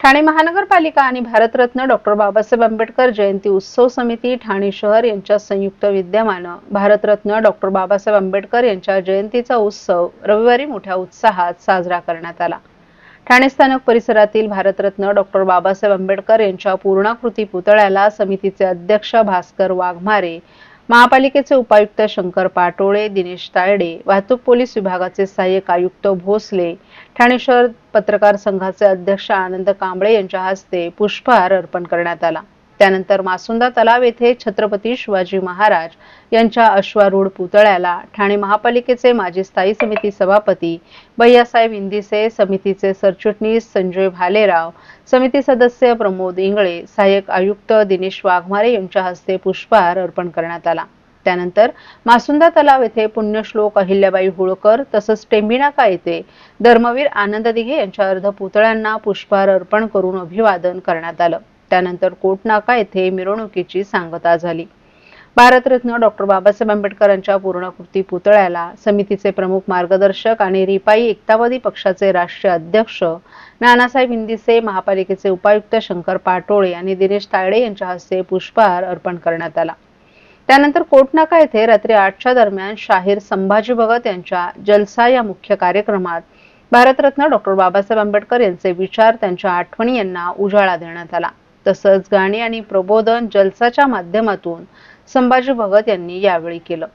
ठाणे महानगरपालिका आणि भारतरत्न डॉक्टर बाबासाहेब आंबेडकर जयंती उत्सव समिती ठाणे शहर यांच्या संयुक्त विद्यमानं भारतरत्न डॉक्टर बाबासाहेब आंबेडकर यांच्या जयंतीचा उत्सव रविवारी मोठ्या उत्साहात साजरा करण्यात आला. ठाणे स्थानक परिसरातील भारतरत्न डॉक्टर बाबासाहेब आंबेडकर यांच्या पूर्णाकृती पुतळ्याला समितीचे अध्यक्ष भास्कर वाघमारे महापालिकेचे उपायुक्त शंकर पाटोळे दिनेश तायडे वाहतूक पोलीस विभागाचे सहाय्यक आयुक्त भोसले ठाणे शहर पत्रकार संघाचे अध्यक्ष आनंद कांबळे यांच्या हस्ते पुष्पहार अर्पण करण्यात आला. त्यानंतर मासुंदा तलाव येथे छत्रपती शिवाजी महाराज यांच्या अश्वारूढ पुतळ्याला ठाणे महापालिकेचे माजी स्थायी समिती सभापती भैयासाहेब इंदिसे समितीचे सरचिटणीस संजय भालेराव समिती सदस्य प्रमोद इंगळे सहाय्यक आयुक्त दिनेश वाघमारे यांच्या हस्ते पुष्पहार अर्पण करण्यात आला. त्यानंतर मासुंदा तलाव येथे पुण्यश्लोक अहिल्याबाई होळकर तसंच टेंबिनाका येथे धर्मवीर आनंद दिघे यांच्या अर्ध पुतळ्यांना पुष्पहार अर्पण करून अभिवादन करण्यात आलं. त्यानंतर कोटनाका येथे मिरवणुकीची सांगता झाली. भारतरत्न डॉक्टर बाबासाहेब आंबेडकरांच्या पूर्णकृती पुतळ्याला समितीचे प्रमुख मार्गदर्शक आणि रिपाई एकतावादी पक्षाचे राष्ट्रीय अध्यक्ष नानासाहेब इंदिसे महापालिकेचे उपायुक्त शंकर पाटोळे आणि दिनेश तायडे यांच्या हस्ते पुष्पहार अर्पण करण्यात आला. त्यानंतर कोटनाका येथे रात्री आठच्या दरम्यान शाहीर संभाजी भगत यांच्या जलसा या मुख्य कार्यक्रमात भारतरत्न डॉक्टर बाबासाहेब आंबेडकर यांचे विचार त्यांच्या आठवणी यांना उजाळा देण्यात आला. तसंच गाणी आणि प्रबोधन जलसाच्या माध्यमातून संभाजी भगत यांनी यावेळी केलं.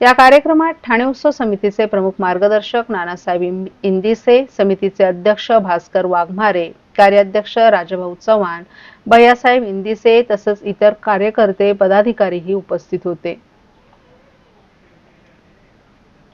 या कार्यक्रमात ठाणे उत्सव समितीचे प्रमुख मार्गदर्शक नानासाहेब इंदिसे समितीचे अध्यक्ष भास्कर वाघमारे कार्याध्यक्ष राजभाऊ चव्हाण भैयासाहेब इंदिसे तसंच इतर कार्यकर्ते पदाधिकारीही उपस्थित होते.